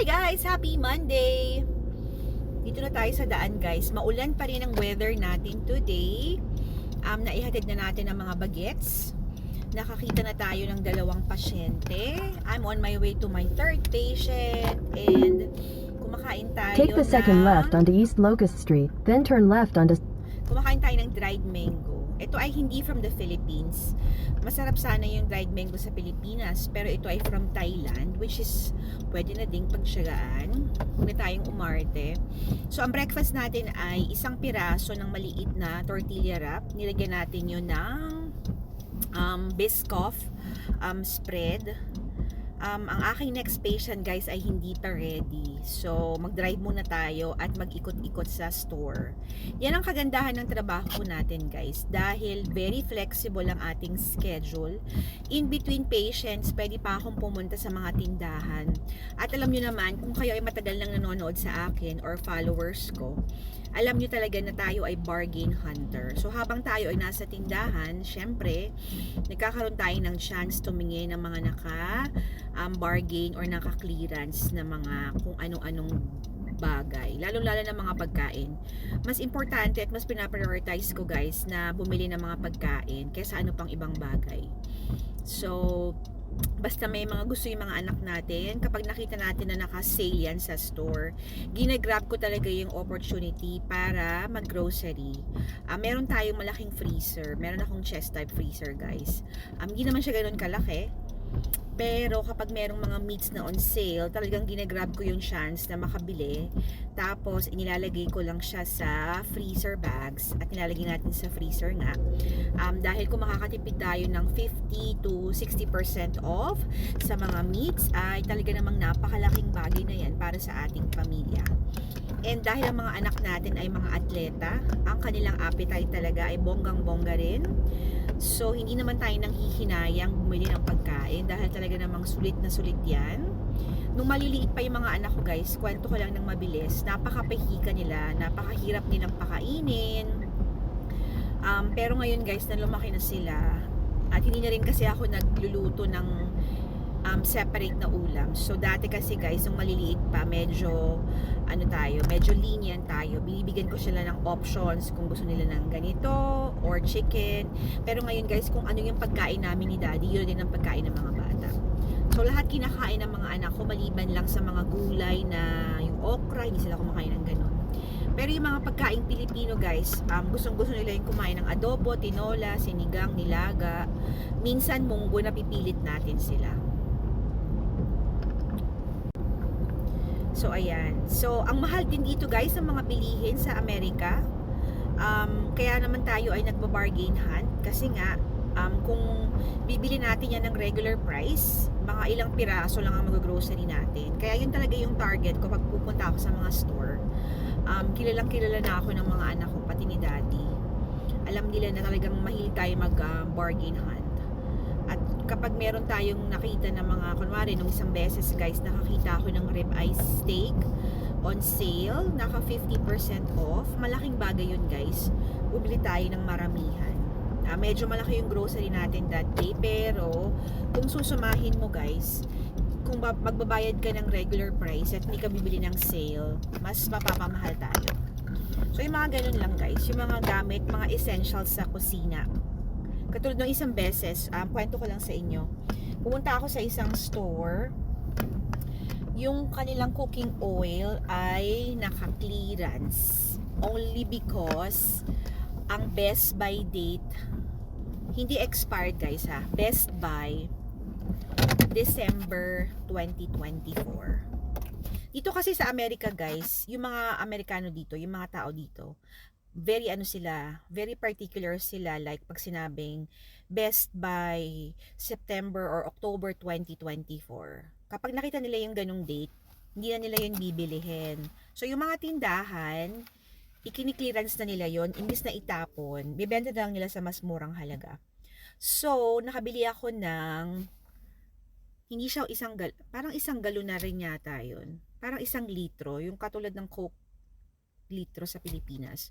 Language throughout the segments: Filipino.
Hi guys! Happy Monday! Dito na tayo sa daan guys. Maulan pa rin ang weather natin today. Um, naihatid na natin ang mga bagets. Nakakita na tayo ng dalawang pasyente. I'm on my way to my third patient and kumakain tayo Take the second ng- left onto East Locust Street, then turn left onto kumakain tayo ng dried mango. Ito ay hindi from the Philippines. Masarap sana yung dried mango sa Pilipinas, pero ito ay from Thailand, which is pwede na ding pagtsagaan. Huwag na tayong umarte. So, ang breakfast natin ay isang piraso ng maliit na tortilla wrap. Nilagyan natin yun ng um, Biscoff um, spread. Um, ang aking next patient guys ay hindi pa ready. So, mag-drive muna tayo at mag-ikot-ikot sa store. Yan ang kagandahan ng trabaho natin guys dahil very flexible ang ating schedule. In between patients, pwede pa akong pumunta sa mga tindahan. At alam nyo naman, kung kayo ay matagal nang nanonood sa akin or followers ko, alam nyo talaga na tayo ay bargain hunter. So habang tayo ay nasa tindahan, syempre, nagkakaroon tayo ng chance tumingin ng mga naka um, bargain or naka clearance na mga kung ano-anong bagay. Lalo-lalo na mga pagkain. Mas importante at mas pinaprioritize ko guys na bumili ng mga pagkain kaysa ano pang ibang bagay. So, basta may mga gusto yung mga anak natin, kapag nakita natin na naka-sale yan sa store, ginagrab ko talaga yung opportunity para mag-grocery. Ah, meron tayong malaking freezer. Meron akong chest type freezer, guys. Um, hindi naman siya ganun kalaki. Pero kapag merong mga meats na on sale, talagang ginagrab ko yung chance na makabili. Tapos, inilalagay ko lang siya sa freezer bags at nilalagay natin sa freezer nga. Um, dahil kung makakatipid tayo ng 50 to 60% off sa mga meats, ay talaga namang napakalaking bagay na yan para sa ating pamilya. And dahil ang mga anak natin ay mga atleta, ang kanilang appetite talaga ay bonggang-bongga rin. So, hindi naman tayo nang hihinayang bumili ng pagkain dahil talaga namang sulit na sulit yan. Nung maliliit pa yung mga anak ko guys, kwento ko lang ng mabilis, napakapahika nila, napakahirap nilang pakainin. Um, pero ngayon guys, na lumaki na sila, at hindi na rin kasi ako nagluluto ng um, separate na ulam. So dati kasi guys, nung maliliit pa, medyo ano tayo, medyo lenient tayo. Binibigyan ko sila ng options kung gusto nila ng ganito or chicken. Pero ngayon guys, kung ano yung pagkain namin ni daddy, yun din ang pagkain ng mga bata. So lahat kinakain ng mga anak ko maliban lang sa mga gulay na yung okra, hindi sila kumakain ng ganun. Pero yung mga pagkain Pilipino guys, um, gustong gusto nila yung kumain ng adobo, tinola, sinigang, nilaga. Minsan munggo na pipilit natin sila. So, ayan. So, ang mahal din dito guys ng mga bilihin sa Amerika. Um, kaya naman tayo ay nagbabargain hunt kasi nga um, kung bibili natin yan ng regular price, mga ilang piraso lang ang mag-grocery natin. Kaya yun talaga yung target ko pag pupunta ako sa mga store. Um, kilalang kilala na ako ng mga anak ko, pati ni daddy. Alam nila na talagang mahilig tayo mag-bargain hunt. Kapag meron tayong nakita na mga, kunwari, nung isang beses guys, nakakita ako ng ribeye steak on sale, naka 50% off. Malaking bagay yun guys. Bumili tayo ng maramihan. Ah, medyo malaki yung grocery natin that day, pero kung susumahin mo guys, kung ba- magbabayad ka ng regular price at hindi ka bibili ng sale, mas mapapamahal tayo. So yung mga ganun lang guys, yung mga gamit, mga essentials sa kusina. Katulad ng isang beses, um, kwento ko lang sa inyo. Pumunta ako sa isang store. Yung kanilang cooking oil ay naka-clearance. Only because ang best by date hindi expired guys ha. Best by December 2024. Dito kasi sa Amerika guys, yung mga Amerikano dito, yung mga tao dito, very ano sila, very particular sila like pag sinabing best by September or October 2024. Kapag nakita nila yung ganung date, hindi na nila yun bibilihin. So yung mga tindahan, ikini-clearance na nila yon imbis na itapon, bibenta na lang nila sa mas murang halaga. So, nakabili ako ng hindi siya isang gal parang isang galon na rin yata yun. Parang isang litro, yung katulad ng Coke litro sa Pilipinas.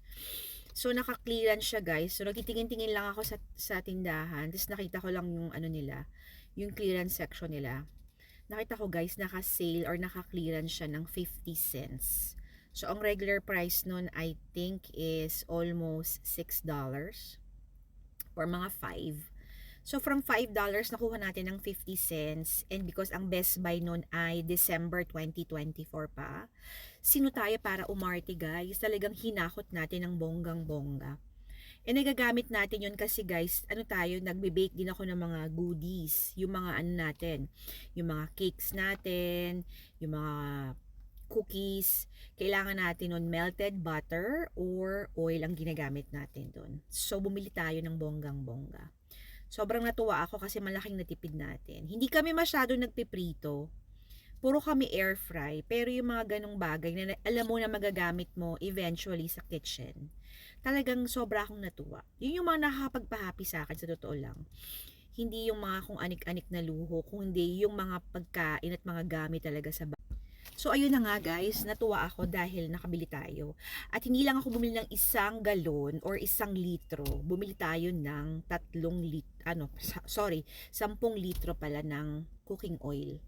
So, naka-clearance siya guys. So, nagtitingin-tingin lang ako sa, sa tindahan. Tapos nakita ko lang yung ano nila, yung clearance section nila. nakita ko guys, naka-sale or naka-clearance siya ng 50 cents. So, ang regular price nun, I think, is almost $6 or mga 5. So, from $5, nakuha natin ng 50 cents. And because ang Best Buy nun ay December 2024 pa, sino tayo para umarte guys? Talagang hinakot natin ng bonggang-bongga. And nagagamit natin yun kasi guys, ano tayo, nagbe-bake din ako ng mga goodies. Yung mga ano natin, yung mga cakes natin, yung mga cookies. Kailangan natin nun melted butter or oil ang ginagamit natin doon. So, bumili tayo ng bonggang-bongga. Sobrang natuwa ako kasi malaking natipid natin. Hindi kami masyado nagpiprito. Puro kami air fry. Pero yung mga ganong bagay na alam mo na magagamit mo eventually sa kitchen. Talagang sobra akong natuwa. Yun yung mga nakakapagpahappy sa akin sa totoo lang. Hindi yung mga kung anik-anik na luho, kundi yung mga pagkain at mga gamit talaga sa. So ayun na nga guys, natuwa ako dahil nakabili tayo. At hindi lang ako bumili ng isang galon or isang litro. Bumili tayo ng tatlong lit ano, sorry, sampung litro pala ng cooking oil.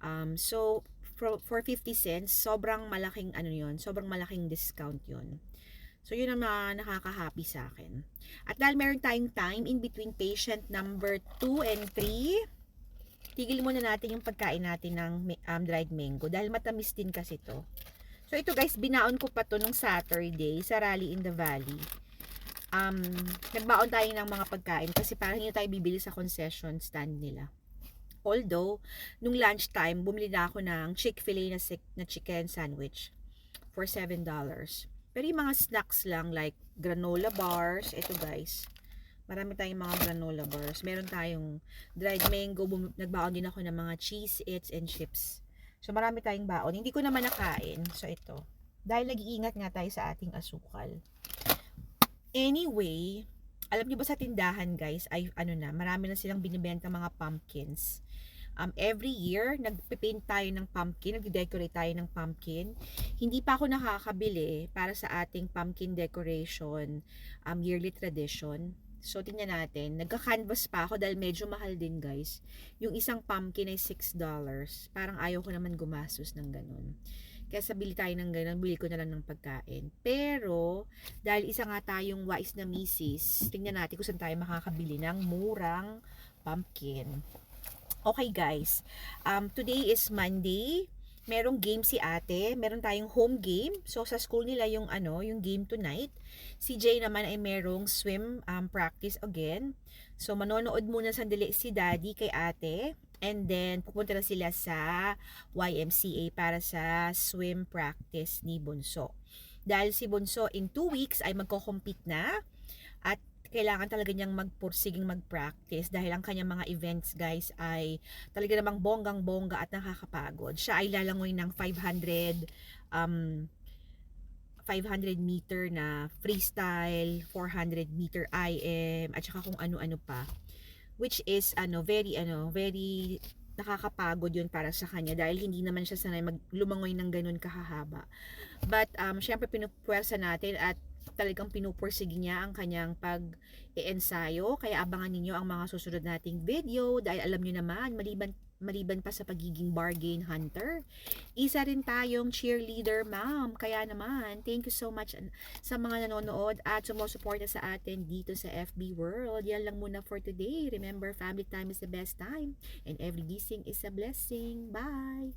Um, so for, for 50 cents, sobrang malaking ano yon, sobrang malaking discount yon. So yun ang mga nakaka-happy sa akin. At dahil meron tayong time in between patient number 2 and 3, tigil muna natin yung pagkain natin ng um, dried mango dahil matamis din kasi to. So ito guys, binaon ko pa to nung Saturday sa Rally in the Valley. Um, nagbaon tayo ng mga pagkain kasi parang hindi tayo bibili sa concession stand nila. Although, nung lunchtime, bumili na ako ng Chick-fil-A na, na chicken sandwich for $7. Pero yung mga snacks lang like granola bars, ito guys, marami tayong mga granola bars. Meron tayong dried mango, bum- nagbaon din ako ng mga cheese its and chips. So marami tayong baon. Hindi ko naman nakain. So ito. Dahil nag-iingat nga tayo sa ating asukal. Anyway, alam niyo ba sa tindahan guys, ay ano na, marami na silang binibenta mga pumpkins. Um, every year, nagpipaint tayo ng pumpkin, nagde-decorate tayo ng pumpkin. Hindi pa ako nakakabili para sa ating pumpkin decoration um, yearly tradition. So, tingnan natin. Nagka-canvas pa ako dahil medyo mahal din, guys. Yung isang pumpkin ay $6. Parang ayaw ko naman gumastos ng ganun. Kaya sa bili tayo ng ganun, bili ko na lang ng pagkain. Pero, dahil isa nga tayong wise na misis, tingnan natin kung saan tayo makakabili ng murang pumpkin. Okay guys, um, today is Monday. Merong game si ate. Meron tayong home game. So, sa school nila yung ano, yung game tonight. Si Jay naman ay merong swim um, practice again. So, manonood muna sandali si daddy kay ate. And then, pupunta na sila sa YMCA para sa swim practice ni Bunso. Dahil si Bunso in 2 weeks ay magko-compete na. At kailangan talaga niyang magpursiging mag-practice dahil ang kanyang mga events guys ay talaga namang bonggang-bongga at nakakapagod. Siya ay lalangoy ng 500 um 500 meter na freestyle, 400 meter IM, at saka kung ano-ano pa. Which is, ano, very, ano, very nakakapagod yun para sa kanya dahil hindi naman siya sanay mag lumangoy ng ganun kahahaba. But, um, syempre pinupwersa natin at talagang pinupursige niya ang kanyang pag-iensayo. Kaya abangan ninyo ang mga susunod nating video dahil alam niyo naman, maliban maliban pa sa pagiging bargain hunter, isa rin tayong cheerleader ma'am. Kaya naman, thank you so much sa mga nanonood at sumusuporta sa atin dito sa FB World. Yan lang muna for today. Remember, family time is the best time and every gising is a blessing. Bye!